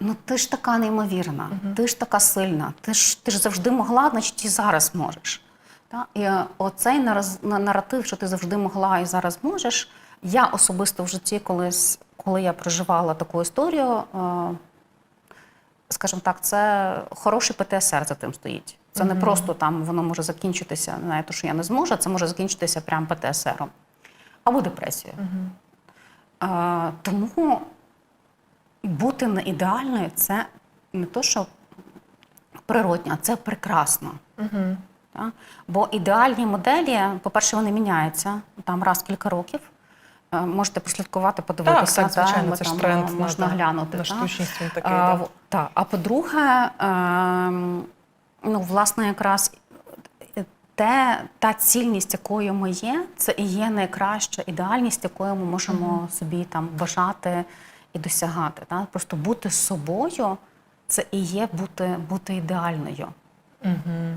ну ти ж така неймовірна, ти ж така сильна, ти ж, ти ж завжди могла, значить і зараз можеш. Та? І е, оцей наратив, що ти завжди могла і зараз можеш. Я особисто в житті, колись, коли я проживала таку історію, е, скажімо так, це хороший ПТСР за тим стоїть. Це не просто там воно може закінчитися, на те, що я не зможу, це може закінчитися прям ПТСРом або депресією. Е, тому бути не ідеальною це не то, що природньо, це прекрасно. Угу. Та? Бо ідеальні моделі, по-перше, вони міняються там раз в кілька років. Е, Можете прослідкувати, подивитися. Так, так, звичайно, та, це ж тренд е, на, можна та, глянути. на та. штучність він такий. А, да. в- та. а по-друге, ем, ну, власне, якраз е, те, та цільність, якою ми є, це і є найкраща ідеальність, якою ми можемо собі там бажати і досягати. Так? Просто бути собою це і є бути, бути ідеальною. Угу.